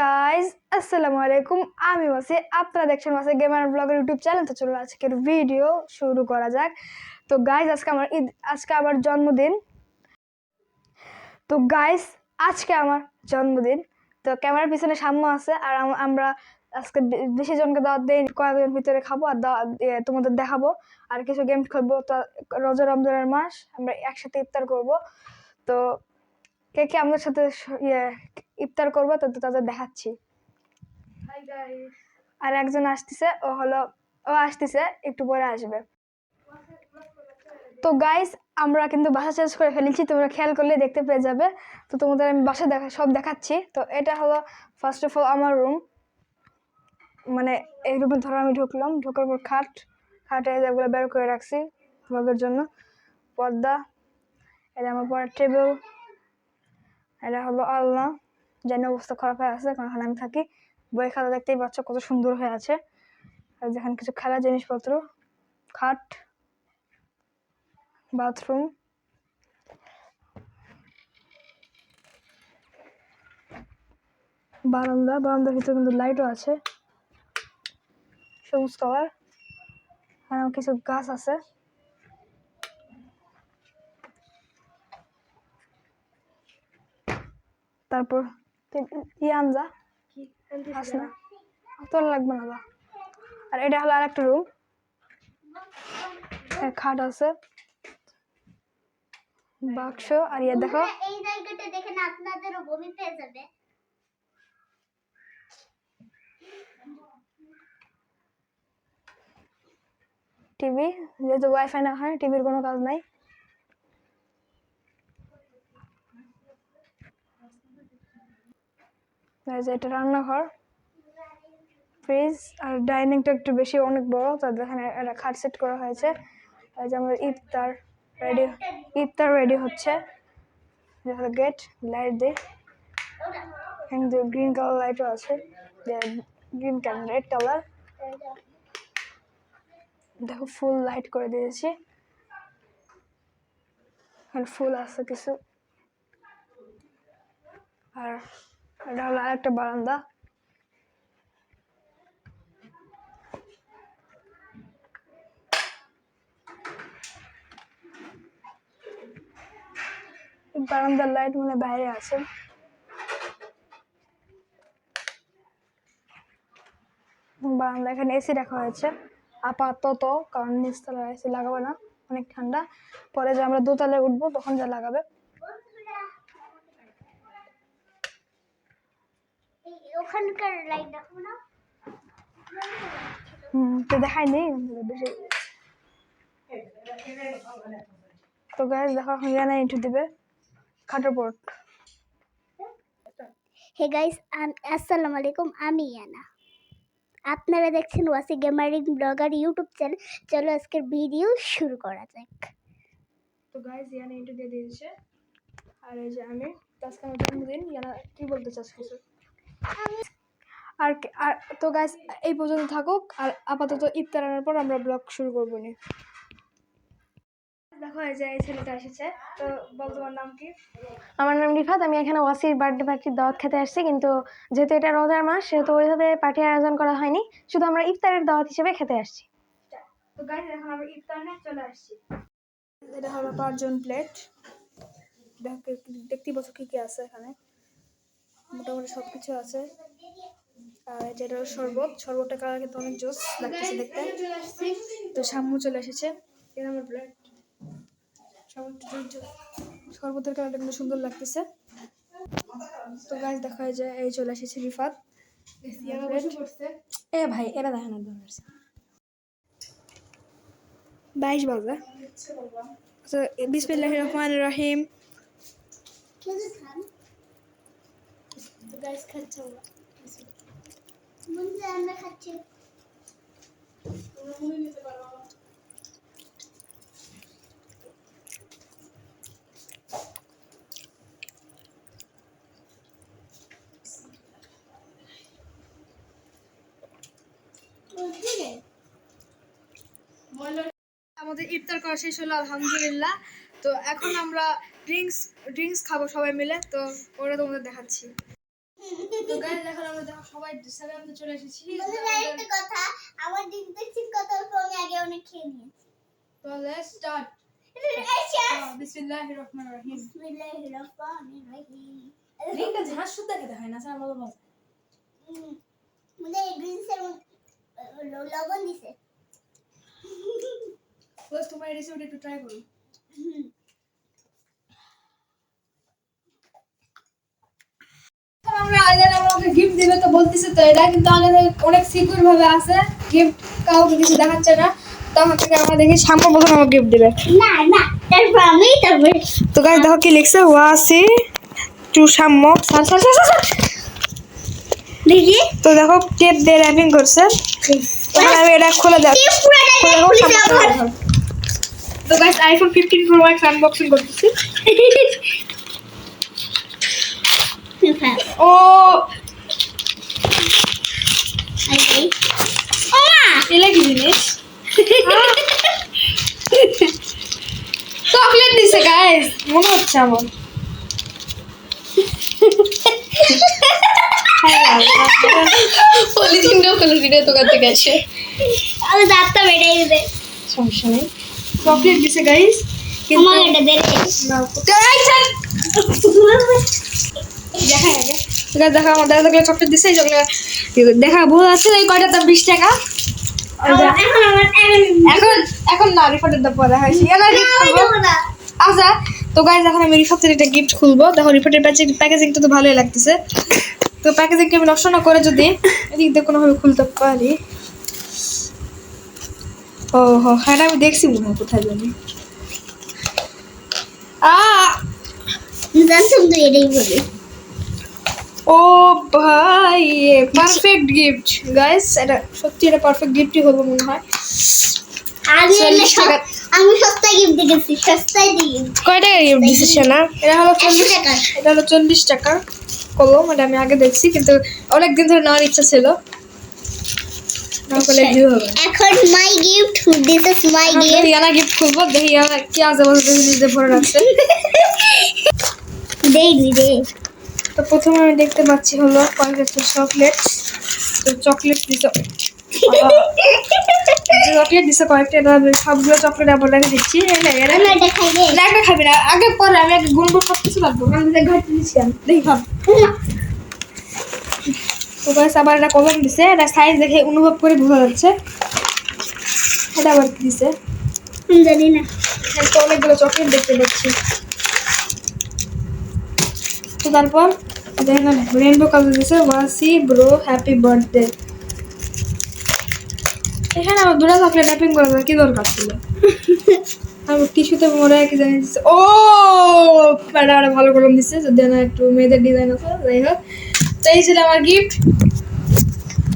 Guys আসসালামু আলাইকুম আমি ওয়াসি, আপনারা দেখছেন ওয়াসি গেমার ব্লগের ইউটিউব চ্যানেল তো চলো আজকের ভিডিও শুরু করা যাক। তো গাইজ আজকে আমার ঈদ, আজকে আমার জন্মদিন। তো গাইজ আজকে আমার জন্মদিন। তো ক্যামেরার পিছনে সাম্য আছে, আর আমরা আজকে বেশি জনকে দাওয়াত দেই কয়েকজন ভিতরে খাব, আর তোমাদের দেখাবো। আর কিছু গেম খেলব, তো রোজা রমজানের মাস, আমরা একসাথে ইফতার করব। তো কে কে আমাদের সাথে ইয়ে ইফতার করব তো তাদের দেখাচ্ছি। আর একজন আসতেছে ও হলো ও আসতেছে একটু পরে আসবে। তো গাইস আমরা কিন্তু বাসা চেঞ্জ করে ফেলেছি তোমরা খেয়াল করলে দেখতে পেয়ে যাবে। তো তোমাদের আমি বাসা দেখা সব দেখাচ্ছি। তো এটা হলো ফার্স্ট অফ অল আমার রুম মানে এই রুমে ধরো আমি ঢুকলাম ঢোকার পর খাট খাটে যেগুলো বের করে রাখছি ভোগের জন্য। পর্দা এটা আমার পর টেবিল এটা হলো আলনা জানি অবস্থা খারাপ হয়ে আছে, কারণ আমি থাকি। বই খাতা দেখতেই পাচ্ছ কত সুন্দর হয়ে আছে। আর যেখানে কিছু খেলার জিনিসপত্র, খাট, বাথরুম। বারান্দা, বারান্দার ভিতরে কিন্তু লাইটও আছে। সবুজ কালার। আর কিছু গাছ আছে। তারপর ই আনজা। আস না তোর লাগবে না বা। আর এটা হলো আরেকটা রুম খাট আছে। বাক্স। আর ইয়ে দেখো। এই জায়গাটা দেখেন আপনাদেরও বমি পেয়ে যাবে। টিভি যেহেতু ওয়াইফাই না হয় টিভির কোনো কাজ নাই। যে এটা রান্নাঘর। ফ্রিজ আর ডাইনিংটা একটু বেশি, অনেক বড়, তাদের এখানে একটা খাট সেট করা হয়েছে। আর যে আমাদের ইফতার রেডি ইফতার রেডি হচ্ছে। গেট লাইট দিই কিন্তু গ্রিন কালার লাইটও আছে। গ্রিন কালার রেড কালার দেখো ফুল লাইট করে দিয়েছি। ফুল আছে কিছু। আর এটা হলো আরেকটা বারান্দা। বারান্দার লাইট মানে বাইরে আছে। বারান্দা এখানে এসি রাখা হয়েছে। আপাতত, কারণ নিচতলায় এসি লাগাবে না, অনেক ঠান্ডা। পরে যে আমরা দোতলায় উঠবো, তখন যা লাগাবে। ওখানকার লাইট দেখো না? হুম তো দেখায়নি বেশি তো গ্যাস দেখো এখন জানা ইন্টু দিবে হে গাইস আসসালামু আলাইকুম আমি ইয়ানা। আপনারা দেখছেন ওয়াসি গেমারিং ব্লগার ইউটিউব চ্যানেল। চলো আজকের ভিডিও শুরু করা যাক। তো গাইস ইয়ানা ইন্টু দিয়ে দিয়েছে। আর এই যে আমি জন্মদিন ইয়ানা কি বলতে চাস কিছু? আর আর তো গাইস এই পর্যন্ত থাকুক আর আপাতত ইফতার আনার পর আমরা ব্লগ শুরু করব নি। দেখো এই যে এই ছেলেটা এসেছে। তো বল তোমার নাম কি? আমার নাম রিফাত আমি এখানে ওয়াসির বার্থডে পার্টির দাওয়াত খেতে আসছি কিন্তু যেহেতু এটা রোজার মাস সেহেতু ওইভাবে পার্টি আয়োজন করা হয়নি। শুধু আমরা ইফতারের দাওয়াত হিসেবে খেতে আসছি। তো গাইস এখন আমরা ইফতার নিয়ে চলে আসছি। এটা হলো পাঁচজন প্লেট দেখতে পাচ্ছ কী কী আছে এখানে। মোটামুটি সব কিছু আছে। আর যেটা হলো শরবত। শরবতটা কালার কিন্তু অনেক জোস লাগতেছে দেখতে। তো সাম্মু চলে এসেছে। এই আমার প্লেট শরবতের কালারটা কিন্তু সুন্দর লাগতেছে। তো গাছ দেখা যায়। এই চলে এসেছে রিফাত। এ ভাই এরা দেখানোর দরকার বাইশ বাজে। আচ্ছা বিসমিল্লাহ রহমান রহিম। গাইস খাচ্ছে বন্ধু আমরা খাচ্ছি আমাদের ইফতার করা শেষ হলো আলহামদুলিল্লাহ। তো এখন আমরা ড্রিঙ্কস ড্রিঙ্কস খাব সবাই মিলে। তো ওরা তোমাদের দেখাচ্ছি। তো গাইজ এখন আমরা দেখো সবাই সেভেন চলে এসেছি। একটা কথা আমার দিন দেখছি কত অল্প আমি আগে অনেক খেয়ে নিয়েছি। তো লেটস স্টার্ট বিসমিল্লাহির রহমানির রহিম। বিসমিল্লাহির রহমানির রহিম। লিংকটা ঝাঁস সুদ্ধা খেতে হয় না স্যার বলো মজা। উম, গ্রিনসের লবণ দিছে। তোমার রেসিপিটা একটু ট্রাই করো আমরা আগে আমাকে গিফট দিবে তো বলতেছে তো এটা কিন্তু থেকে অনেক সিকিউর ভাবে আছে গিফট কাউকে কিছু দেখাচ্ছে না তখন থেকে আমরা দেখি সামনে প্রথম আমাকে গিফট দিবে। না না তারপর আমি তারপর তো গাইস দেখো কি লিখছে Wasi to Samya. Sir sir sir sir দেখি। তো দেখো টেপ দিয়ে র্যাপিং করছে। আমি এটা খুলে দেখ টিপ পুরাটাই খুলে দেখো খুলে সামনে যাবার দেখো। তো guys iPhone fifteen Pro Max unboxing করতেছি। ও এলা কি জিনিস চকলেট দিছে গাইস মনে হচ্ছে আমার পলিথিনটাও খুলে দিলে দোকান থেকে আসে আমি দাঁতটা বেড়ে দিতে সমস্যা নেই চকলেট দিছে গাইস আমার এটা দে দেখা আগে দেখা আমার দাদা দেখলে চকলেট দিছে এই চকলেট দেখা ভুল আছে এই কয়টার দাম? বিশ টাকা? এখন এখন না রিপোর্টের দাম পরে না আচ্ছা তো গাইজ এখন আমি রিফাত একটা গিফট খুলবো। দেখো রিপোর্টের প্যাকেজিংটা তো ভালোই লাগতেছে। তো প্যাকেজিংটা আমি নষ্ট না করে যদি এদিক দিয়ে কোনোভাবে খুলতে পারি। ও হো হ্যাঁ আমি দেখছি মনে হয় কোথায় জানি। আ! জানতাম তুই এটাই বলবি ও ভাই পারফেক্ট গিফট গাইস এটা সত্যি এটা পারফেক্ট গিফটই হলো মনে হয়। আমি সস্তায় গিফট দেখেছি সস্তায় দিয়ে কয় টাকা গিফট দিছিস না এটা হলো চল্লিশ টাকা। এটা হলো চল্লিশ টাকা কলম এটা আমি আগে দেখছি কিন্তু অনেক দিন ধরে নেওয়ার ইচ্ছা ছিল। ভিউ এখন my gift this is my gift Iyana gift খুলবো দেখি ইয়ানা কি আছে বলতে দেখি নিজে ভরে রাখছে দেই দে তো প্রথমে আমি দেখতে পাচ্ছি হলো কয়েকটা চকলেট তো চকলেট দিছে। চকলেট দিছে কয়েকটা এটা সবগুলো চকলেট আবার রেখে দিচ্ছি। একটা খাবি না। আগে পরে আমি আগে গুনগুন সব কিছু লাগবো আমি দেখে ঘাটতে দিচ্ছি আমি। দেখি ভাব। তো গাইস আবার এটা কলম দিছে। এটা সাইজ দেখে অনুভব করে বোঝা যাচ্ছে। এটা আবার দিছে? জানি না। অনেকগুলো চকলেট দেখতে পাচ্ছি। তো তারপর দেখেন রেনবো কালার দিছে ওয়াসি ব্রো হ্যাপি বার্থডে এখানে আমার দুটা চকলেট র্যাপিং করা যায় কি দরকার ছিল? আমি টিস্যুতে মরে কি জানি দিচ্ছে ও! এটা একটা ভালো কলম দিচ্ছে যদি না একটু মেয়েদের ডিজাইন আছে যাই হোক। তো এই ছিল আমার গিফট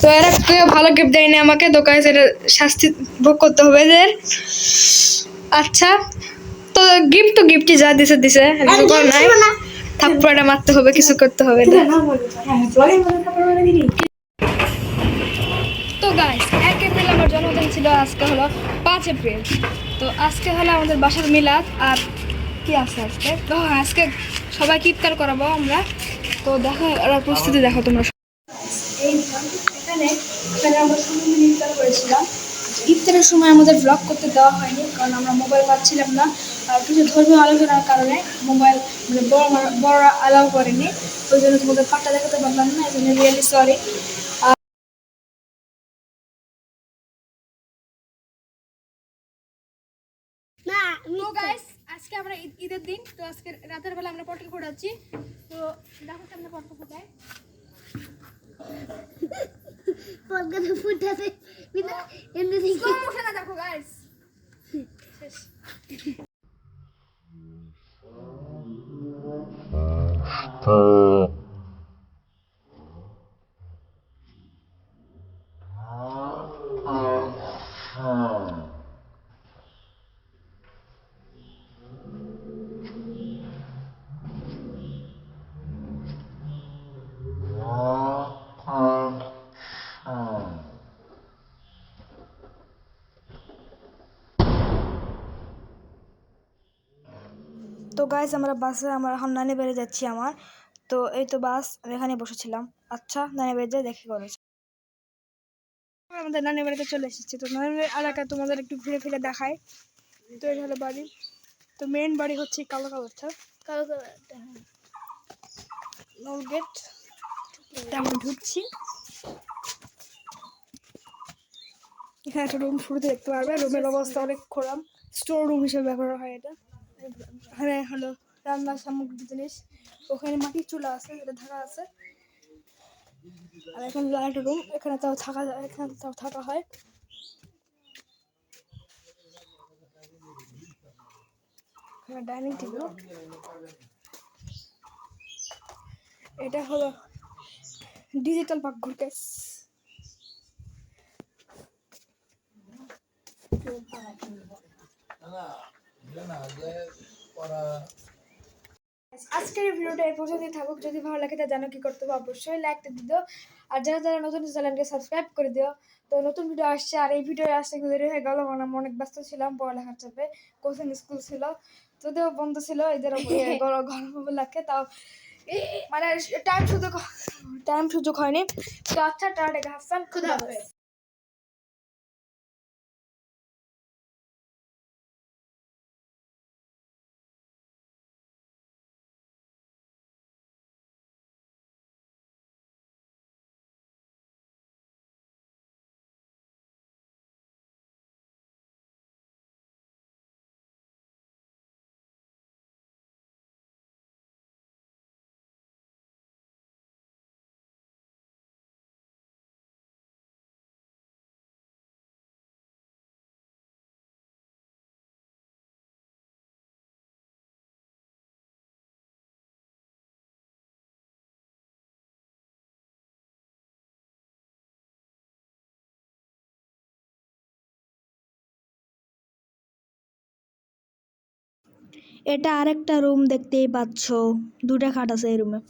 তো এরা কেউ ভালো গিফট দেয়নি আমাকে তো গাইস এটা শাস্তি ভোগ করতে হবে এদের। আচ্ছা তো গিফট তো গিফটই যা দিছে দিছে। নাই। থাপ্পড়টা মারতে হবে কিছু করতে হবে না। তো গাইস এক এপ্রিল আমার জন্মদিন ছিল আজকে হলো পাঁচ এপ্রিল। তো আজকে হলো আমাদের বাসার মিলাদ আর কি আছে আজকে? তো হ্যাঁ, আজকে সবাইকে ইফতার করাবো আমরা। তো দেখো ওরা প্রস্তুতি দেখো তোমরা। এই এখানে এখানে আমরা সবাই মিলে ইফতার করেছিলাম। ইফতারের সময় আমাদের ব্লগ করতে দেওয়া হয়নি কারণ আমরা মোবাইল পাচ্ছিলাম না। আর কিছু ধর্মীয় আলোচনার কারণে মোবাইল মানে বড় বড়রা অ্যালাউ করেনি। ওই জন্য তোমাদের পাটটা দেখাতে পারলাম না এই জন্য রিয়েলি সরি না তো গাইস আজকে আমরা ঈদের দিন তো আজকে রাতের বেলা আমরা পটল ফোটাচ্ছি তো দেখো সামনে পটল ফোটাই পদ্মা ফুটাতে এমনি দেখো গাইস তো গাইস আমরা বাসে আমরা এখন নানি বেড়ে যাচ্ছি আমার। তো এই তো বাস আমি এখানে বসেছিলাম। আচ্ছা নানি বাড়িতে দেখে করেছে আমাদের নানি বাড়িতে চলে এসেছি। তো নানি এলাকা তোমাদের একটু ঘুরে ফিরে দেখায় তো এটা হলো বাড়ি। তো মেন বাড়ি হচ্ছে এই কালো কালারটা। কালো কালারটা নল গেট তেমন ঢুকছি। এখানে একটা রুম শুরুতে দেখতে পারবে। রুমের অবস্থা অনেক খোরাম। স্টোর রুম হিসেবে ব্যবহার হয় এটা। এখানে হলো রান্নার সামগ্রী জিনিস। ওখানে মাটির চুলা আছে, এটা ঢাকা আছে। আর এখানে একটা রুম এখানে তাও থাকা যায়, এখানে তাও থাকা হয়। ডাইনিং টেবিল এটা হলো ডিজিটাল পাকঘর গ্যাস আজকের ভিডিওটা এই পর্যন্তই থাকুক। যদি ভালো লাগে তা জানো কি করতে হবে অবশ্যই লাইকটা দিও। আর যারা যারা নতুন চ্যানেলকে সাবস্ক্রাইব করে দিও। তো নতুন ভিডিও আসছে আর এই ভিডিও আসতে দেরি হয়ে গেল কারণ আমি অনেক ব্যস্ত ছিলাম পড়ালেখার চাপে। কোচিং স্কুল ছিল যদিও বন্ধ ছিল এদের গরম লাগে তাও মানে টাইম সুযোগ টাইম সুযোগ হয়নি। তো আচ্ছা টাটা হাসান খুদা হাফেজ। এটা আরেকটা রুম দেখতেই পাচ্ছ। দুটা খাট আছে এই রুমে